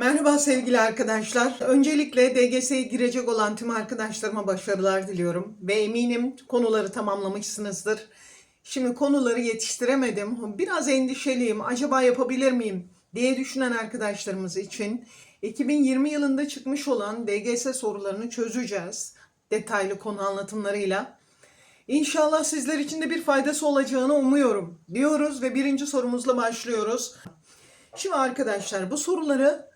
Merhaba sevgili arkadaşlar. Öncelikle DGS'ye girecek olan tüm arkadaşlarıma başarılar diliyorum. Ve eminim konuları tamamlamışsınızdır. Şimdi konuları yetiştiremedim. Biraz endişeliyim. Acaba yapabilir miyim diye düşünen arkadaşlarımız için 2020 yılında çıkmış olan DGS sorularını çözeceğiz. Detaylı konu anlatımlarıyla. İnşallah sizler için de bir faydası olacağını umuyorum diyoruz ve birinci sorumuzla başlıyoruz. Şimdi arkadaşlar bu soruları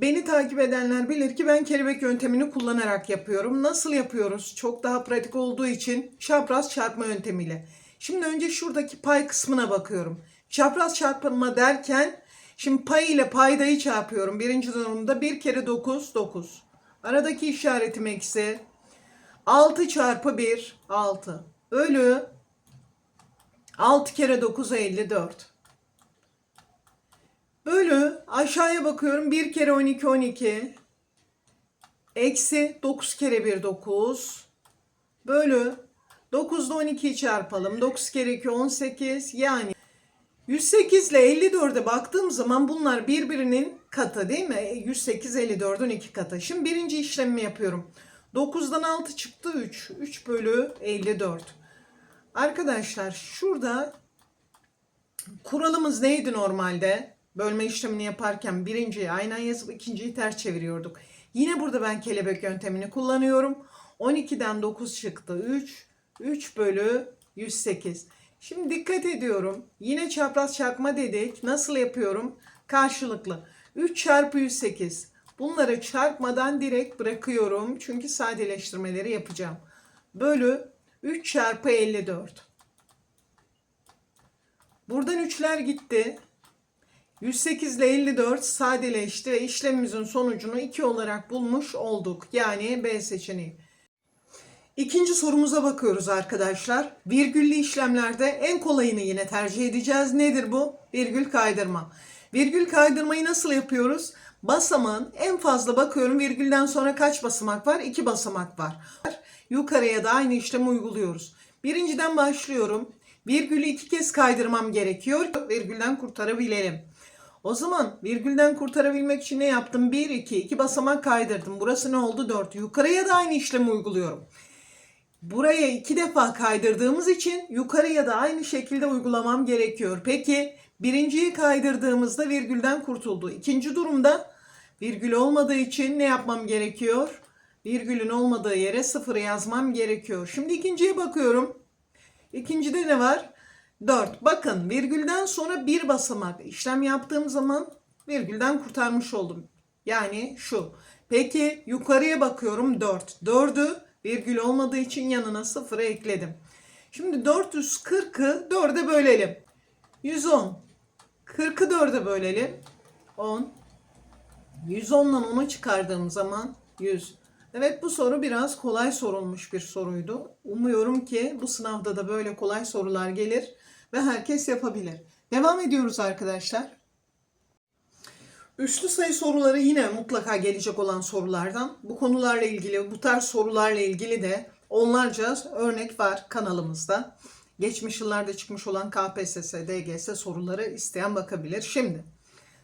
Beni takip edenler bilir ki ben kelebek yöntemini kullanarak yapıyorum. Nasıl yapıyoruz? Çok daha pratik olduğu için çapraz çarpma yöntemiyle. Şimdi önce şuradaki pay kısmına bakıyorum. Çapraz çarpma derken şimdi pay ile paydayı çarpıyorum. Birinci durumda 1 kere 9, 9. Aradaki işaretim eksi. 6 çarpı 1, 6. Bölü 6 kere 9, 54. Bölü aşağıya bakıyorum 1 kere 12 12 eksi 9 kere 1 9 bölü 9 ile 12'yi çarpalım 9 kere 2 18 yani 108 ile 54'e baktığım zaman bunlar birbirinin katı değil mi? 108 54'ün iki katı. Şimdi birinci işlemimi yapıyorum. 9'dan 6 çıktı 3. 3 bölü 54. Arkadaşlar şurada kuralımız neydi normalde? Bölme işlemini yaparken birinciyi aynen yazıp ikinciyi ters çeviriyorduk. Yine burada ben kelebek yöntemini kullanıyorum. 12'den 9 çıktı 3. 3 bölü 108. Şimdi dikkat ediyorum. Yine çapraz çarpma dedik. Nasıl yapıyorum? Karşılıklı. 3 çarpı 108. Bunları çarpmadan direkt bırakıyorum. Çünkü sadeleştirmeleri yapacağım. Bölü 3 çarpı 54. Buradan 3'ler gitti. 108 ile 54 sadeleşti ve işlemimizin sonucunu 2 olarak bulmuş olduk. Yani B seçeneği. İkinci sorumuza bakıyoruz arkadaşlar. Virgüllü işlemlerde en kolayını yine tercih edeceğiz. Nedir bu? Virgül kaydırma. Virgül kaydırmayı nasıl yapıyoruz? Basamağın en fazla bakıyorum virgülden sonra kaç basamak var? 2 basamak var. Yukarıya da aynı işlemi uyguluyoruz. Birinciden başlıyorum. Virgülü iki kez kaydırmam gerekiyor. Virgülden kurtarabilelim. O zaman virgülden kurtarabilmek için ne yaptım? 1, 2, 2 basamak kaydırdım. Burası ne oldu? 4. Yukarıya da aynı işlemi uyguluyorum. Buraya iki defa kaydırdığımız için yukarıya da aynı şekilde uygulamam gerekiyor. Peki birinciyi kaydırdığımızda virgülden kurtuldu. İkinci durumda virgül olmadığı için ne yapmam gerekiyor? Virgülün olmadığı yere sıfır yazmam gerekiyor. Şimdi ikinciye bakıyorum. İkincide ne var? 4. Bakın virgülden sonra bir basamak işlem yaptığım zaman virgülden kurtarmış oldum. Yani şu. Peki yukarıya bakıyorum 4. 4'ü virgül olmadığı için yanına 0'ı ekledim. Şimdi 440'ı 4'e bölelim. 110. 40'ı 4'e bölelim. 10. 110'dan 10'u çıkardığım zaman 100. Evet bu soru biraz kolay sorulmuş bir soruydu. Umuyorum ki bu sınavda da böyle kolay sorular gelir ve herkes yapabilir. Devam ediyoruz arkadaşlar. Üslü sayı soruları yine mutlaka gelecek olan sorulardan. Bu konularla ilgili, bu tarz sorularla ilgili de onlarca örnek var kanalımızda. Geçmiş yıllarda çıkmış olan KPSS, DGS soruları isteyen bakabilir. Şimdi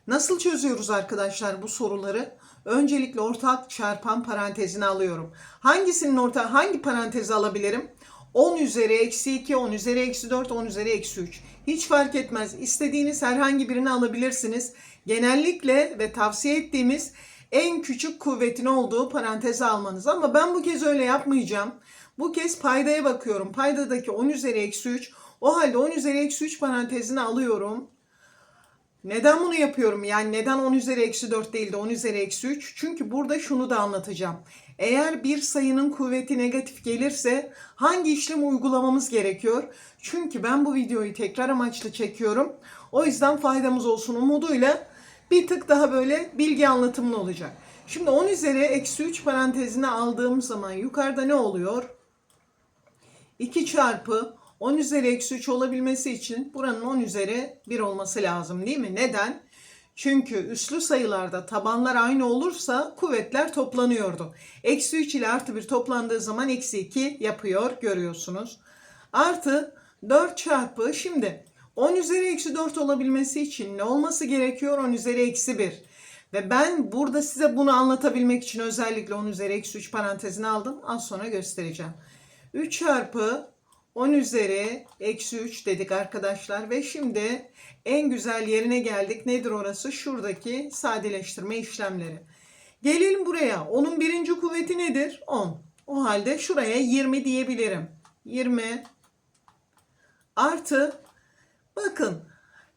nasıl çözüyoruz arkadaşlar bu soruları? Öncelikle ortak çarpan parantezini alıyorum. Hangisinin orta hangi parantezi alabilirim? 10 üzeri eksi 2, 10 üzeri eksi 4, 10 üzeri eksi 3. Hiç fark etmez. İstediğiniz herhangi birini alabilirsiniz. Genellikle ve tavsiye ettiğimiz en küçük kuvvetin olduğu paranteze almanız. Ama ben bu kez öyle yapmayacağım. Bu kez paydaya bakıyorum. Paydadaki 10 üzeri eksi 3. O halde 10 üzeri eksi 3 parantezini alıyorum. Neden bunu yapıyorum? Yani neden 10 üzeri eksi 4 değil de 10 üzeri eksi 3? Çünkü burada şunu da anlatacağım. Eğer bir sayının kuvveti negatif gelirse hangi işlemi uygulamamız gerekiyor? Çünkü ben bu videoyu tekrar amaçlı çekiyorum. O yüzden faydamız olsun umuduyla bir tık daha böyle bilgi anlatımlı olacak. Şimdi 10 üzeri eksi 3 parantezine aldığım zaman yukarıda ne oluyor? 2 çarpı 10 üzeri eksi 3 olabilmesi için buranın 10 üzeri 1 olması lazım değil mi? Neden? Çünkü üslü sayılarda tabanlar aynı olursa kuvvetler toplanıyordu. Eksi 3 ile artı 1 toplandığı zaman eksi 2 yapıyor görüyorsunuz. Artı 4 çarpı şimdi 10 üzeri eksi 4 olabilmesi için ne olması gerekiyor? 10 üzeri eksi 1. Ve ben burada size bunu anlatabilmek için özellikle 10 üzeri eksi 3 parantezini aldım. Az sonra göstereceğim. 3 çarpı 10 üzeri eksi 3 dedik arkadaşlar. Ve şimdi en güzel yerine geldik. Nedir orası? Şuradaki sadeleştirme işlemleri. Gelelim buraya. Onun birinci kuvveti nedir? 10. O halde şuraya 20 diyebilirim. 20 artı bakın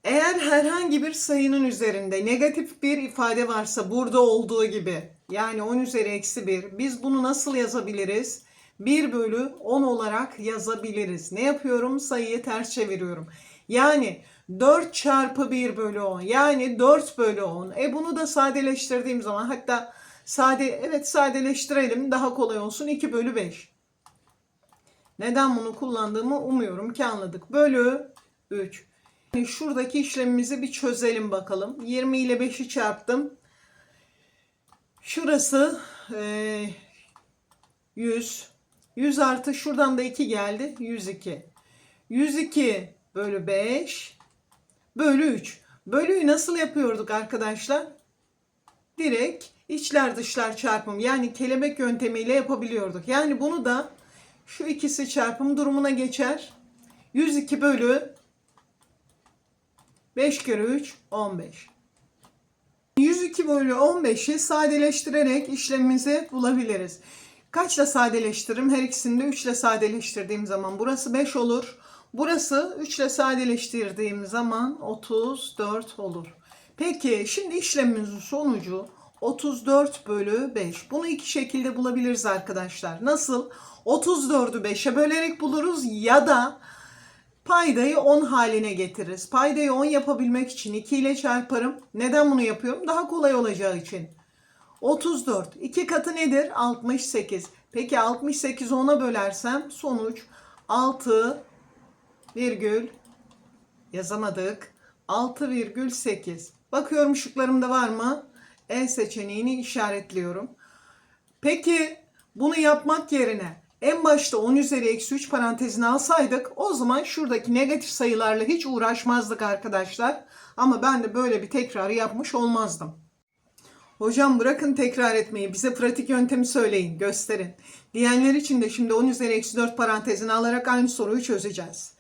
eğer herhangi bir sayının üzerinde negatif bir ifade varsa burada olduğu gibi yani 10 üzeri eksi 1 biz bunu nasıl yazabiliriz? 1 bölü 10 olarak yazabiliriz. Ne yapıyorum? Sayıyı ters çeviriyorum. Yani 4 çarpı 1 bölü 10 yani 4 bölü 10. E bunu da sadeleştirdiğim zaman hatta sade evet sadeleştirelim daha kolay olsun 2 bölü 5. Neden bunu kullandığımı umuyorum ki anladık. Bölü 3. Şimdi Şuradaki işlemimizi bir çözelim bakalım. 20 ile 5'i çarptım. Şurası e, 100. 100 artı şuradan da 2 geldi. 102. 102 bölü 5 bölü 3. Bölüyü nasıl yapıyorduk arkadaşlar? Direkt içler dışlar çarpım yani kelebek yöntemiyle yapabiliyorduk. Yani bunu da şu ikisi çarpım durumuna geçer. 102 bölü 5 kere 3 15. 102 bölü 15'i sadeleştirerek işlemimizi bulabiliriz. Kaçla sadeleştiririm? Her ikisini de 3 ile sadeleştirdiğim zaman burası 5 olur. Burası 3 ile sadeleştirdiğim zaman 34 olur. Peki şimdi işlemimizin sonucu 34 bölü 5. Bunu iki şekilde bulabiliriz arkadaşlar. Nasıl? 34'ü 5'e bölerek buluruz ya da paydayı 10 haline getiririz. Paydayı 10 yapabilmek için 2 ile çarparım. Neden bunu yapıyorum? Daha kolay olacağı için. 34. 2 katı nedir? 68. Peki 68'i 10'a bölersem sonuç 6 virgül yazamadık. 6,8. Bakıyorum şıklarımda var mı? E seçeneğini işaretliyorum. Peki bunu yapmak yerine en başta 10 üzeri eksi 3 parantezini alsaydık o zaman şuradaki negatif sayılarla hiç uğraşmazdık arkadaşlar. Ama ben de böyle bir tekrarı yapmış olmazdım. Hocam bırakın tekrar etmeyi. Bize pratik yöntemi söyleyin, gösterin. Diyenler için de şimdi 10 üzeri eksi 4 parantezini alarak aynı soruyu çözeceğiz.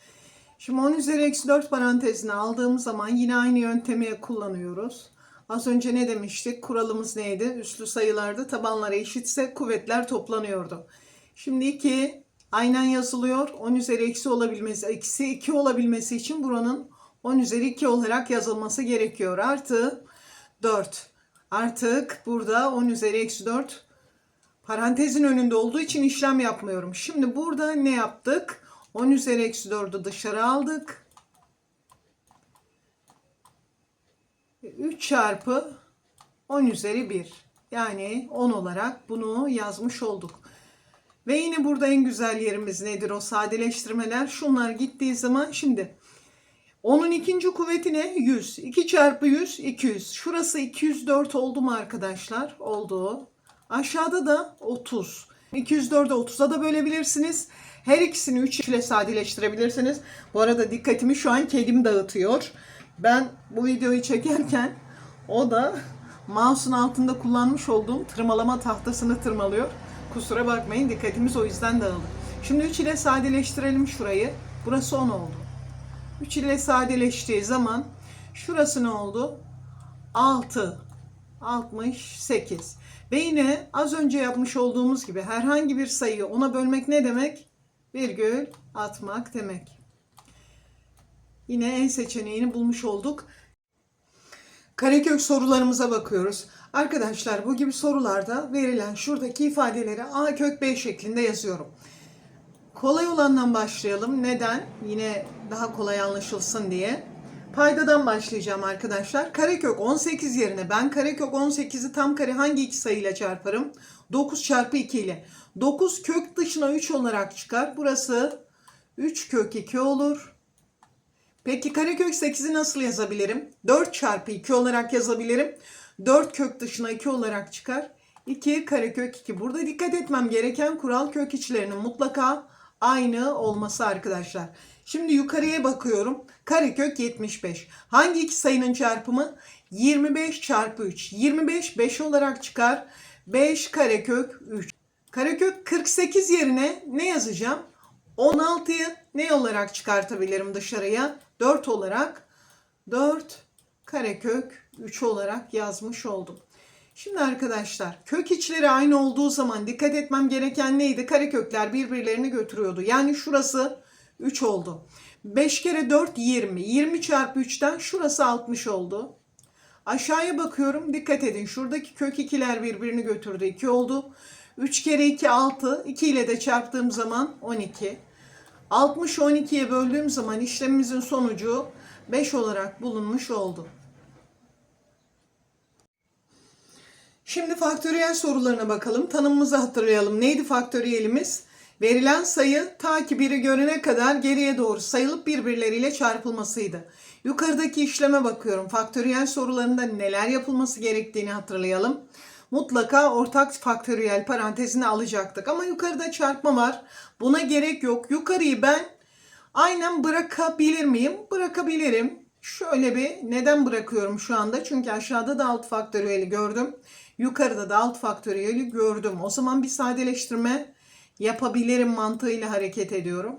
Şimdi 10 üzeri eksi 4 parantezini aldığımız zaman yine aynı yöntemi kullanıyoruz. Az önce ne demiştik? Kuralımız neydi? Üslü sayılarda tabanlara eşitse kuvvetler toplanıyordu. Şimdi 2 aynen yazılıyor. 10 üzeri eksi olabilmesi, eksi 2 olabilmesi için buranın 10 üzeri 2 olarak yazılması gerekiyor. Artı 4. Artık burada 10 üzeri eksi 4 parantezin önünde olduğu için işlem yapmıyorum. Şimdi burada ne yaptık? 10 üzeri eksi 4'ü dışarı aldık. 3 çarpı 10 üzeri 1. Yani 10 olarak bunu yazmış olduk. Ve yine burada en güzel yerimiz nedir o sadeleştirmeler? Şunlar gittiği zaman şimdi onun ikinci kuvveti ne? 100. 2 çarpı 100 200. Şurası 204 oldu mu arkadaşlar? Oldu. Aşağıda da 30. 204'ü 30'a da bölebilirsiniz. Her ikisini 3 ile sadeleştirebilirsiniz. Bu arada dikkatimi şu an kedim dağıtıyor. Ben bu videoyu çekerken o da mouse'un altında kullanmış olduğum tırmalama tahtasını tırmalıyor. Kusura bakmayın dikkatimiz o yüzden dağıldı. Şimdi 3 ile sadeleştirelim şurayı. Burası 10 oldu. 3 ile sadeleştiği zaman şurası ne oldu? 6. 68. Ve yine az önce yapmış olduğumuz gibi herhangi bir sayıyı ona bölmek ne demek? Virgül atmak demek. Yine en seçeneğini bulmuş olduk. Karekök sorularımıza bakıyoruz. Arkadaşlar bu gibi sorularda verilen şuradaki ifadeleri A kök B şeklinde yazıyorum. Kolay olandan başlayalım. Neden? Yine daha kolay anlaşılsın diye. Paydadan başlayacağım arkadaşlar. Karekök 18 yerine ben karekök 18'i tam kare hangi iki sayıyla çarparım? 9 çarpı 2 ile. 9 kök dışına 3 olarak çıkar. Burası 3 kök 2 olur. Peki karekök 8'i nasıl yazabilirim? 4 çarpı 2 olarak yazabilirim. 4 kök dışına 2 olarak çıkar. 2 karekök 2. Burada dikkat etmem gereken kural kök içlerinin mutlaka aynı olması arkadaşlar. Şimdi yukarıya bakıyorum. Karekök 75. Hangi iki sayının çarpımı? 25 çarpı 3. 25 5 olarak çıkar. 5 karekök 3. Karekök 48 yerine ne yazacağım? 16'yı ne olarak çıkartabilirim dışarıya? 4 olarak 4 karekök 3 olarak yazmış oldum. Şimdi arkadaşlar kök içleri aynı olduğu zaman dikkat etmem gereken neydi? Karekökler birbirlerini götürüyordu. Yani şurası 3 oldu. 5 kere 4 20. 20 çarpı 3'ten şurası 60 oldu. Aşağıya bakıyorum. Dikkat edin. Şuradaki kök ikiler birbirini götürdü. 2 oldu. 3 kere 2 6. 2 ile de çarptığım zaman 12. 60'ı 12'ye böldüğüm zaman işlemimizin sonucu 5 olarak bulunmuş oldu. Şimdi faktöriyel sorularına bakalım. Tanımımızı hatırlayalım. Neydi faktöriyelimiz? Verilen sayı ta ki biri görene kadar geriye doğru sayılıp birbirleriyle çarpılmasıydı. Yukarıdaki işleme bakıyorum. Faktöriyel sorularında neler yapılması gerektiğini hatırlayalım. Mutlaka ortak faktöriyel parantezine alacaktık. Ama yukarıda çarpma var. Buna gerek yok. Yukarıyı ben aynen bırakabilir miyim? Bırakabilirim. Şöyle bir neden bırakıyorum şu anda? Çünkü aşağıda da alt faktöriyeli gördüm. Yukarıda da alt faktöriyeli gördüm. O zaman bir sadeleştirme yapabilirim mantığıyla hareket ediyorum.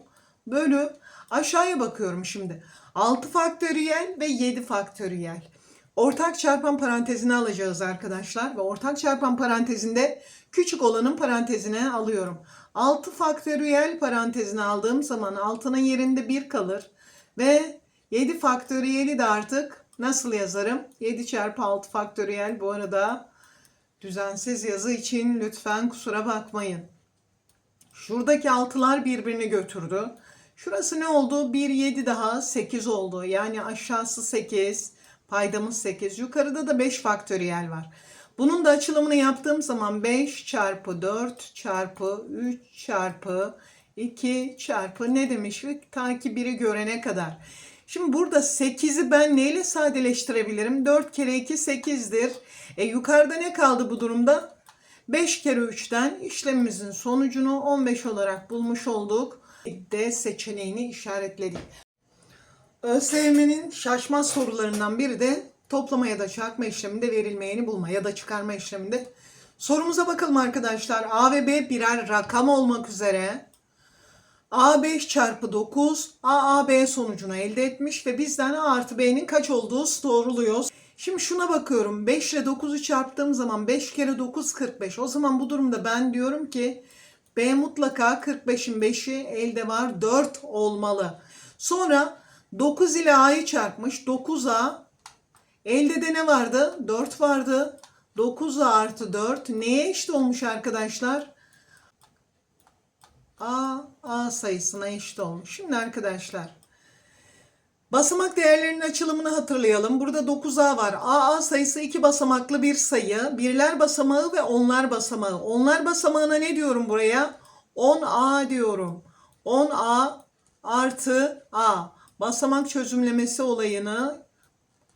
Bölü aşağıya bakıyorum şimdi. 6 faktöriyel ve 7 faktöriyel. Ortak çarpan parantezine alacağız arkadaşlar. Ve ortak çarpan parantezinde küçük olanın parantezine alıyorum. 6 faktöriyel parantezine aldığım zaman altının yerinde 1 kalır. Ve 7 faktöriyeli de artık nasıl yazarım? 7 çarpı 6 faktöriyel bu arada düzensiz yazı için lütfen kusura bakmayın. Şuradaki altılar birbirini götürdü. Şurası ne oldu? 1, 7 daha 8 oldu. Yani aşağısı 8, paydamız 8. Yukarıda da 5 faktöriyel var. Bunun da açılımını yaptığım zaman 5 çarpı 4 çarpı 3 çarpı 2 çarpı ne demiş? Ta ki biri görene kadar. Şimdi burada 8'i ben neyle sadeleştirebilirim? 4 kere 2 8'dir. E yukarıda ne kaldı bu durumda? 5 kere 3'ten işlemimizin sonucunu 15 olarak bulmuş olduk. D seçeneğini işaretledik. ÖSYM'nin şaşmaz sorularından biri de toplama ya da çarpma işleminde verilmeyeni bulma ya da çıkarma işleminde. Sorumuza bakalım arkadaşlar. A ve B birer rakam olmak üzere A 5 çarpı 9 A A B sonucunu elde etmiş ve bizden A artı B'nin kaç olduğu soruluyor. Şimdi şuna bakıyorum. 5 ile 9'u çarptığım zaman 5 kere 9 45. O zaman bu durumda ben diyorum ki B mutlaka 45'in 5'i elde var 4 olmalı. Sonra 9 ile A'yı çarpmış. 9A elde de ne vardı? 4 vardı. 9A artı 4 neye eşit olmuş arkadaşlar? A, A sayısına eşit olmuş. Şimdi arkadaşlar basamak değerlerinin açılımını hatırlayalım. Burada 9A var. AA sayısı iki basamaklı bir sayı. Birler basamağı ve onlar basamağı. Onlar basamağına ne diyorum buraya? 10A diyorum. 10A artı A. Basamak çözümlemesi olayını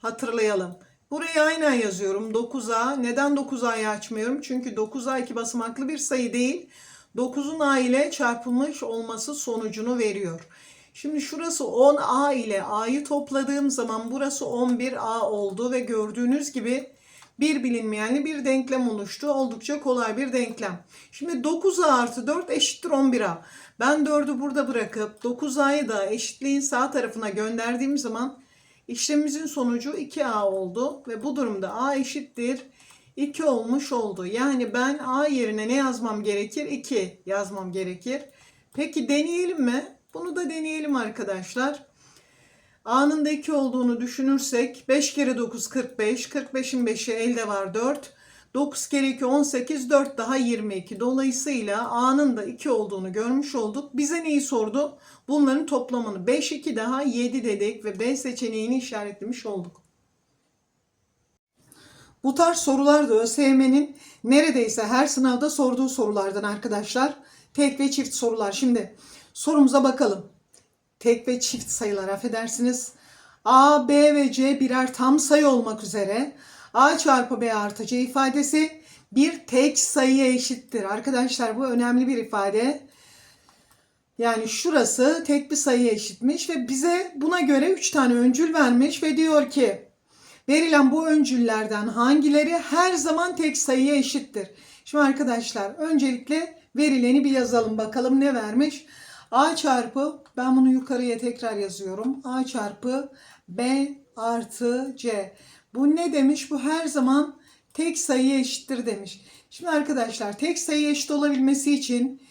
hatırlayalım. Buraya aynen yazıyorum 9A. Neden 9A'yı açmıyorum? Çünkü 9A iki basamaklı bir sayı değil. 9'un A ile çarpılmış olması sonucunu veriyor. Şimdi şurası 10A ile A'yı topladığım zaman burası 11A oldu ve gördüğünüz gibi bir bilinmeyenli bir denklem oluştu. Oldukça kolay bir denklem. Şimdi 9A artı 4 eşittir 11A. Ben 4'ü burada bırakıp 9A'yı da eşitliğin sağ tarafına gönderdiğim zaman işlemimizin sonucu 2A oldu. Ve bu durumda A eşittir 2 olmuş oldu. Yani ben A yerine ne yazmam gerekir? 2 yazmam gerekir. Peki deneyelim mi? Bunu da deneyelim arkadaşlar. A'nın da 2 olduğunu düşünürsek 5 kere 9 45. 45'in 5'i elde var 4. 9 kere 2 18 4 daha 22. Dolayısıyla A'nın da 2 olduğunu görmüş olduk. Bize neyi sordu? Bunların toplamını 5 2 daha 7 dedik ve B seçeneğini işaretlemiş olduk. Bu tarz sorular da ÖSYM'nin neredeyse her sınavda sorduğu sorulardan arkadaşlar. Tek ve çift sorular. Şimdi sorumuza bakalım. Tek ve çift sayılar affedersiniz. A, B ve C birer tam sayı olmak üzere A çarpı B artı C ifadesi bir tek sayıya eşittir. Arkadaşlar bu önemli bir ifade. Yani şurası tek bir sayıya eşitmiş ve bize buna göre 3 tane öncül vermiş ve diyor ki Verilen bu öncüllerden hangileri her zaman tek sayıya eşittir? Şimdi arkadaşlar öncelikle verileni bir yazalım bakalım ne vermiş? A çarpı ben bunu yukarıya tekrar yazıyorum. A çarpı B artı C. Bu ne demiş? Bu her zaman tek sayıya eşittir demiş. Şimdi arkadaşlar tek sayı eşit olabilmesi için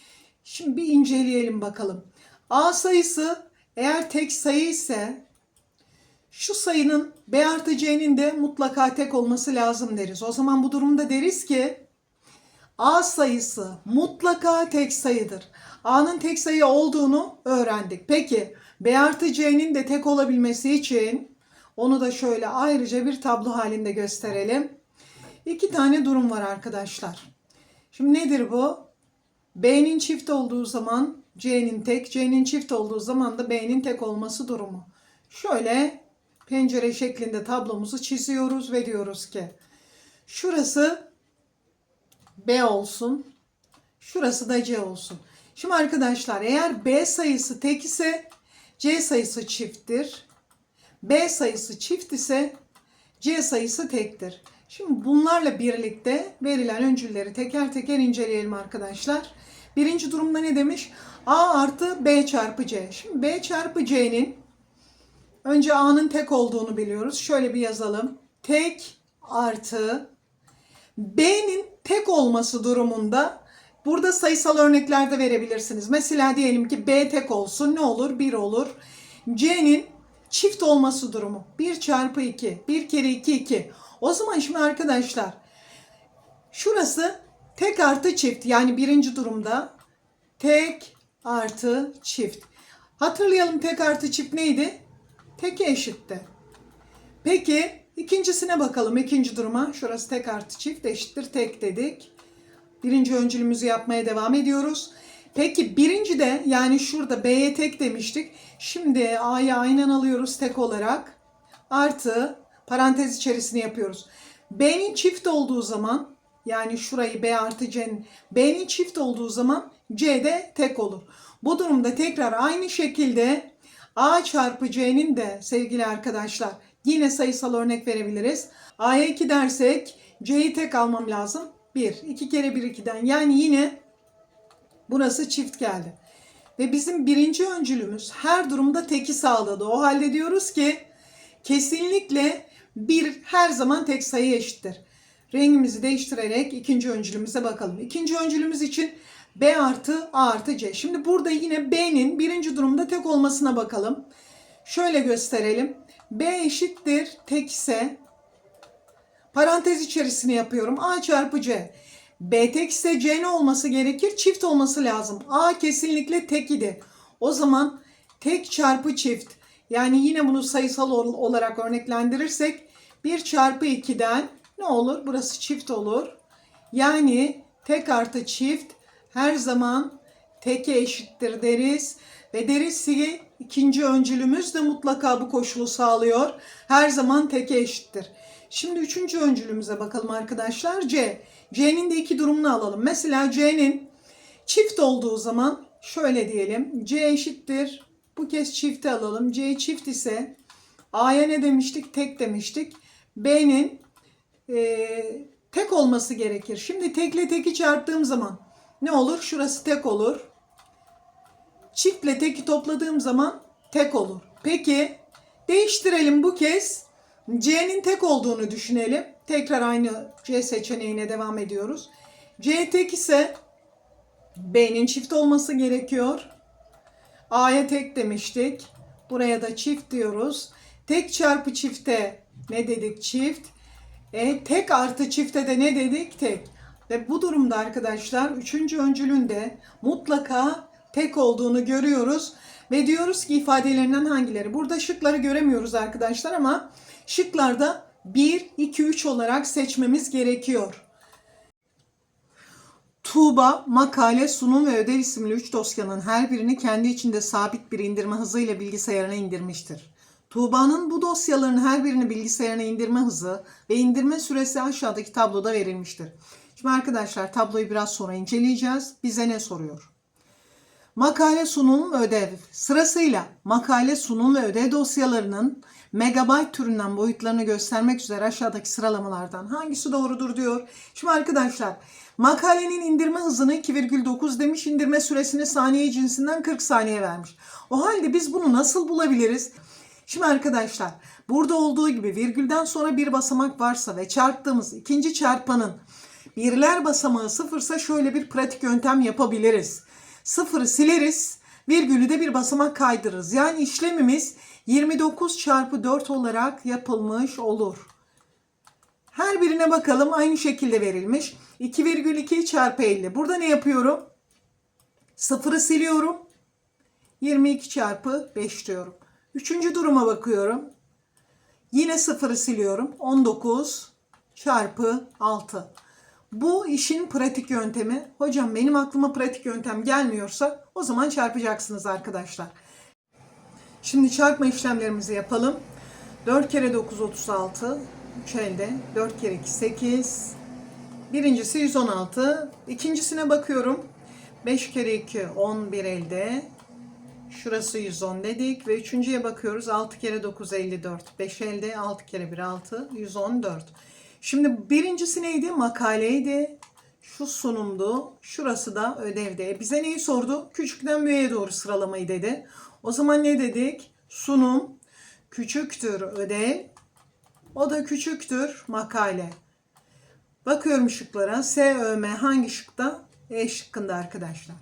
şimdi bir inceleyelim bakalım. A sayısı eğer tek sayı ise şu sayının B artı C'nin de mutlaka tek olması lazım deriz. O zaman bu durumda deriz ki A sayısı mutlaka tek sayıdır. A'nın tek sayı olduğunu öğrendik. Peki B artı C'nin de tek olabilmesi için onu da şöyle ayrıca bir tablo halinde gösterelim. İki tane durum var arkadaşlar. Şimdi nedir bu? B'nin çift olduğu zaman C'nin tek, C'nin çift olduğu zaman da B'nin tek olması durumu. Şöyle pencere şeklinde tablomuzu çiziyoruz ve diyoruz ki şurası B olsun, şurası da C olsun. Şimdi arkadaşlar eğer B sayısı tek ise C sayısı çifttir. B sayısı çift ise C sayısı tektir. Şimdi bunlarla birlikte verilen öncülleri teker teker inceleyelim arkadaşlar. Birinci durumda ne demiş? A artı B çarpı C. Şimdi B çarpı C'nin önce A'nın tek olduğunu biliyoruz. Şöyle bir yazalım. Tek artı B'nin tek olması durumunda burada sayısal örneklerde verebilirsiniz. Mesela diyelim ki B tek olsun ne olur? 1 olur. C'nin çift olması durumu. 1 çarpı 2. 1 kere 2 2. O zaman şimdi arkadaşlar şurası tek artı çift. Yani birinci durumda tek artı çift. Hatırlayalım tek artı çift neydi? Teke eşitti. Peki ikincisine bakalım. ikinci duruma. Şurası tek artı çift eşittir tek dedik. Birinci öncülümüzü yapmaya devam ediyoruz. Peki birinci de yani şurada B'ye tek demiştik. Şimdi A'yı aynen alıyoruz tek olarak. Artı parantez içerisine yapıyoruz. B'nin çift olduğu zaman yani şurayı B artı C'nin B'nin çift olduğu zaman C de tek olur. Bu durumda tekrar aynı şekilde A çarpı C'nin de sevgili arkadaşlar yine sayısal örnek verebiliriz. A'ya 2 dersek C'yi tek almam lazım. 1. 2 kere 1 2'den yani yine burası çift geldi. Ve bizim birinci öncülümüz her durumda teki sağladı. O halde diyoruz ki kesinlikle bir her zaman tek sayı eşittir. Rengimizi değiştirerek ikinci öncülümüze bakalım. İkinci öncülümüz için B artı A artı C. Şimdi burada yine B'nin birinci durumda tek olmasına bakalım. Şöyle gösterelim. B eşittir tek ise parantez içerisine yapıyorum. A çarpı C. B tek ise C ne olması gerekir? Çift olması lazım. A kesinlikle tek idi. O zaman tek çarpı çift. Yani yine bunu sayısal olarak örneklendirirsek 1 çarpı 2'den ne olur? Burası çift olur. Yani tek artı çift her zaman teke eşittir deriz. Ve deriz ki ikinci öncülümüz de mutlaka bu koşulu sağlıyor. Her zaman teke eşittir. Şimdi üçüncü öncülümüze bakalım arkadaşlar. C. C'nin de iki durumunu alalım. Mesela C'nin çift olduğu zaman şöyle diyelim. C eşittir. Bu kez çifti alalım. C çift ise A'ya ne demiştik? Tek demiştik. B'nin e, tek olması gerekir. Şimdi tekle teki çarptığım zaman ne olur? Şurası tek olur. Çiftle teki topladığım zaman tek olur. Peki değiştirelim bu kez. C'nin tek olduğunu düşünelim. Tekrar aynı C seçeneğine devam ediyoruz. C tek ise B'nin çift olması gerekiyor. A'ya tek demiştik. Buraya da çift diyoruz. Tek çarpı çifte ne dedik? Çift. E, tek artı çifte de ne dedik? Tek. Ve bu durumda arkadaşlar üçüncü öncülünde mutlaka tek olduğunu görüyoruz. Ve diyoruz ki ifadelerinden hangileri? Burada şıkları göremiyoruz arkadaşlar ama şıklarda 1, 2, 3 olarak seçmemiz gerekiyor. Tuğba, makale, sunum ve ödev isimli 3 dosyanın her birini kendi içinde sabit bir indirme hızıyla bilgisayarına indirmiştir. Tuğba'nın bu dosyaların her birini bilgisayarına indirme hızı ve indirme süresi aşağıdaki tabloda verilmiştir. Şimdi arkadaşlar tabloyu biraz sonra inceleyeceğiz. Bize ne soruyor? Makale, sunum, ödev. Sırasıyla makale, sunum ve ödev dosyalarının megabayt türünden boyutlarını göstermek üzere aşağıdaki sıralamalardan hangisi doğrudur diyor. Şimdi arkadaşlar makalenin indirme hızını 2,9 demiş indirme süresini saniye cinsinden 40 saniye vermiş. O halde biz bunu nasıl bulabiliriz? Şimdi arkadaşlar burada olduğu gibi virgülden sonra bir basamak varsa ve çarptığımız ikinci çarpanın birler basamağı sıfırsa şöyle bir pratik yöntem yapabiliriz. Sıfırı sileriz, virgülü de bir basamak kaydırırız. Yani işlemimiz 29 çarpı 4 olarak yapılmış olur. Her birine bakalım aynı şekilde verilmiş. 2,2 çarpı 50. Burada ne yapıyorum? Sıfırı siliyorum. 22 çarpı 5 diyorum. Üçüncü duruma bakıyorum. Yine sıfırı siliyorum. 19 çarpı 6. Bu işin pratik yöntemi. Hocam benim aklıma pratik yöntem gelmiyorsa o zaman çarpacaksınız arkadaşlar. Şimdi çarpma işlemlerimizi yapalım. 4 kere 9 36. 3 elde. 4 kere 2 8. Birincisi 116. İkincisine bakıyorum. 5 kere 2 11 elde. Şurası 110 dedik ve üçüncüye bakıyoruz. 6 kere 9 54. 5 elde 6 kere 1 6 114. Şimdi birincisi neydi? Makaleydi. Şu sunumdu. Şurası da ödevde. Bize neyi sordu? Küçükten büyüğe doğru sıralamayı dedi. O zaman ne dedik? Sunum küçüktür ödev. O da küçüktür makale. Bakıyorum şıklara. S, Ö, M hangi şıkta? E şıkkında arkadaşlar.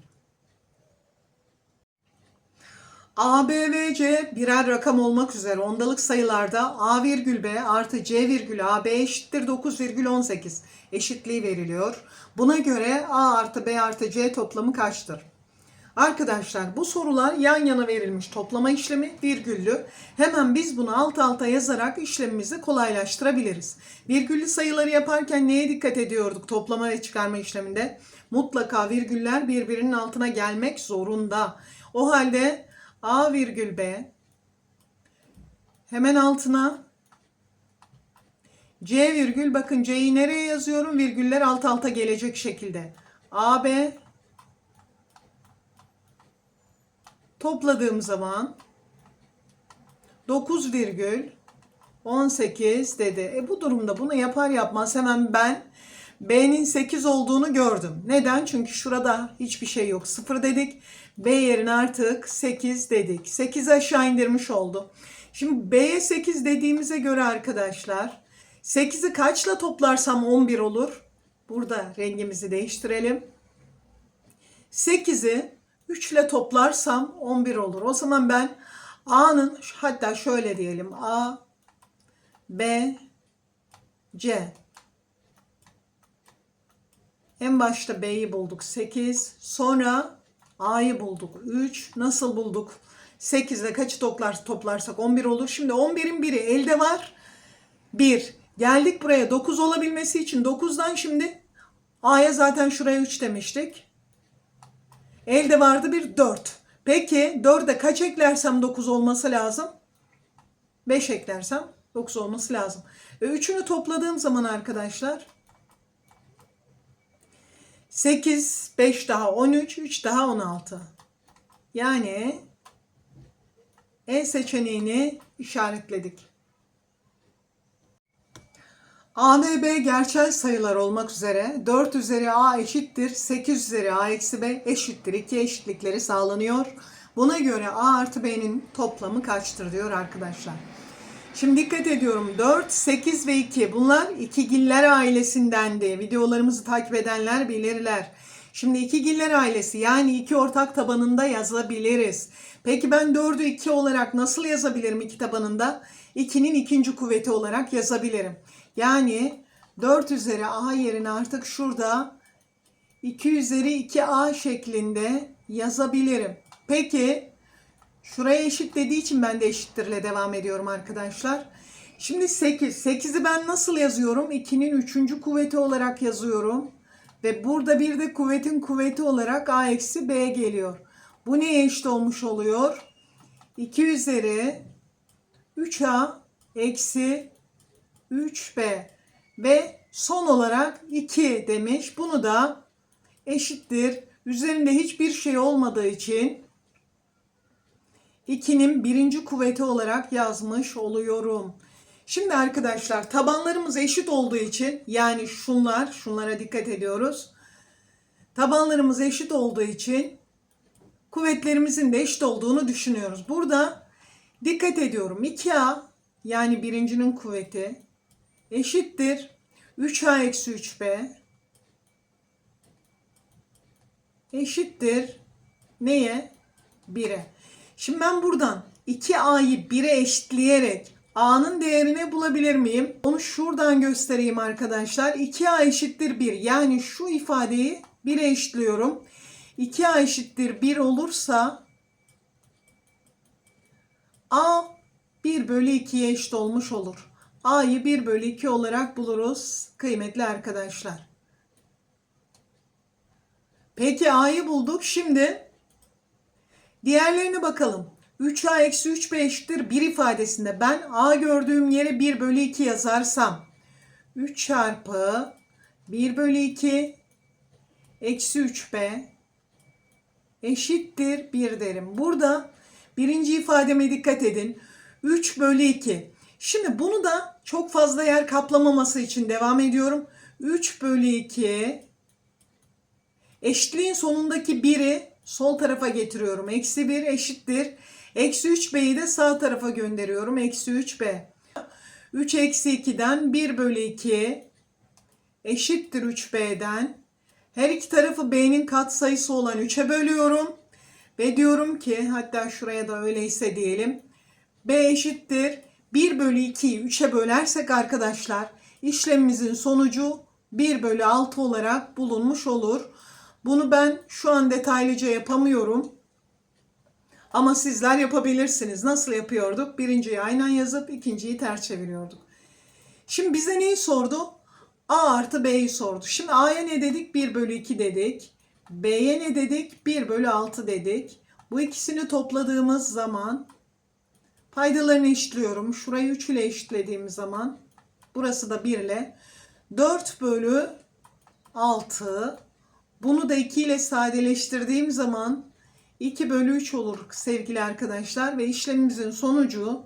A, B ve C birer rakam olmak üzere ondalık sayılarda A virgül B artı C virgül A B eşittir 9,18 eşitliği veriliyor. Buna göre A artı B artı C toplamı kaçtır? Arkadaşlar bu sorular yan yana verilmiş toplama işlemi virgüllü. Hemen biz bunu alt alta yazarak işlemimizi kolaylaştırabiliriz. Virgüllü sayıları yaparken neye dikkat ediyorduk toplama ve çıkarma işleminde? Mutlaka virgüller birbirinin altına gelmek zorunda. O halde A virgül B hemen altına C virgül bakın C'yi nereye yazıyorum? Virgüller alt alta gelecek şekilde. A B topladığım zaman 9 virgül 18 dedi. E bu durumda bunu yapar yapmaz hemen ben B'nin 8 olduğunu gördüm. Neden? Çünkü şurada hiçbir şey yok. 0 dedik. B yerine artık 8 dedik. 8 aşağı indirmiş oldu. Şimdi B'ye 8 dediğimize göre arkadaşlar 8'i kaçla toplarsam 11 olur? Burada rengimizi değiştirelim. 8'i 3 ile toplarsam 11 olur. O zaman ben A'nın hatta şöyle diyelim A, B, C. En başta B'yi bulduk 8. Sonra A'yı bulduk 3. Nasıl bulduk? 8 ile kaçı toplar, toplarsak 11 olur. Şimdi 11'in biri elde var. 1. Geldik buraya 9 olabilmesi için 9'dan şimdi A'ya zaten şuraya 3 demiştik. Elde vardı bir 4. Peki 4'e kaç eklersem 9 olması lazım? 5 eklersem 9 olması lazım. Ve 3'ünü topladığım zaman arkadaşlar 8, 5 daha 13, 3 daha 16. Yani E seçeneğini işaretledik. A ve B gerçel sayılar olmak üzere 4 üzeri A eşittir 8 üzeri A eksi B eşittir 2 eşitlikleri sağlanıyor. Buna göre A artı B'nin toplamı kaçtır diyor arkadaşlar. Şimdi dikkat ediyorum 4, 8 ve 2 bunlar ikigiller ailesindendi. Videolarımızı takip edenler bilirler. Şimdi ikigiller ailesi yani iki ortak tabanında yazabiliriz. Peki ben 4'ü 2 olarak nasıl yazabilirim iki tabanında? 2'nin ikinci kuvveti olarak yazabilirim. Yani 4 üzeri a yerine artık şurada 2 üzeri 2a şeklinde yazabilirim. Peki şuraya eşit dediği için ben de eşittirle devam ediyorum arkadaşlar. Şimdi 8. 8'i ben nasıl yazıyorum? 2'nin 3. kuvveti olarak yazıyorum. Ve burada bir de kuvvetin kuvveti olarak a eksi b geliyor. Bu neye eşit olmuş oluyor? 2 üzeri 3a eksi 3b ve son olarak 2 demiş. Bunu da eşittir. Üzerinde hiçbir şey olmadığı için 2'nin birinci kuvveti olarak yazmış oluyorum. Şimdi arkadaşlar tabanlarımız eşit olduğu için yani şunlar, şunlara dikkat ediyoruz. Tabanlarımız eşit olduğu için kuvvetlerimizin de eşit olduğunu düşünüyoruz. Burada dikkat ediyorum. 2A yani birincinin kuvveti eşittir 3A eksi 3B eşittir neye? 1'e. Şimdi ben buradan 2A'yı 1'e eşitleyerek A'nın değerini bulabilir miyim? Onu şuradan göstereyim arkadaşlar. 2A eşittir 1. Yani şu ifadeyi 1'e eşitliyorum. 2A eşittir 1 olursa A 1 bölü 2'ye eşit olmuş olur. A'yı 1 bölü 2 olarak buluruz kıymetli arkadaşlar. Peki A'yı bulduk. Şimdi diğerlerine bakalım. 3A eksi 3B eşittir 1 ifadesinde ben A gördüğüm yere 1 bölü 2 yazarsam 3 çarpı 1 bölü 2 eksi 3B eşittir 1 derim. Burada birinci ifademe dikkat edin. 3 bölü 2. Şimdi bunu da çok fazla yer kaplamaması için devam ediyorum. 3 bölü 2 eşitliğin sonundaki 1'i sol tarafa getiriyorum. Eksi 1 eşittir. Eksi 3b'yi de sağ tarafa gönderiyorum. Eksi 3b. 3 eksi 2'den 1 bölü 2 eşittir 3b'den. Her iki tarafı b'nin katsayısı olan 3'e bölüyorum. Ve diyorum ki hatta şuraya da öyleyse diyelim. b eşittir 1 bölü 2'yi 3'e bölersek arkadaşlar işlemimizin sonucu 1 bölü 6 olarak bulunmuş olur. Bunu ben şu an detaylıca yapamıyorum. Ama sizler yapabilirsiniz. Nasıl yapıyorduk? Birinciyi aynen yazıp ikinciyi ters çeviriyorduk. Şimdi bize neyi sordu? A artı B'yi sordu. Şimdi A'ya ne dedik? 1 bölü 2 dedik. B'ye ne dedik? 1 bölü 6 dedik. Bu ikisini topladığımız zaman paydalarını eşitliyorum. Şurayı 3 ile eşitlediğim zaman burası da 1 ile 4 bölü 6 bunu da 2 ile sadeleştirdiğim zaman 2 bölü 3 olur sevgili arkadaşlar ve işlemimizin sonucu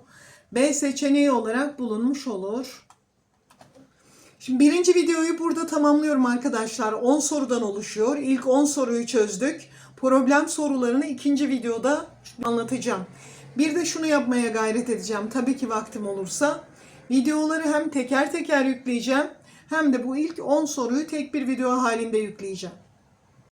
B seçeneği olarak bulunmuş olur. Şimdi birinci videoyu burada tamamlıyorum arkadaşlar. 10 sorudan oluşuyor. İlk 10 soruyu çözdük. Problem sorularını ikinci videoda anlatacağım. Bir de şunu yapmaya gayret edeceğim. Tabii ki vaktim olursa. Videoları hem teker teker yükleyeceğim hem de bu ilk 10 soruyu tek bir video halinde yükleyeceğim.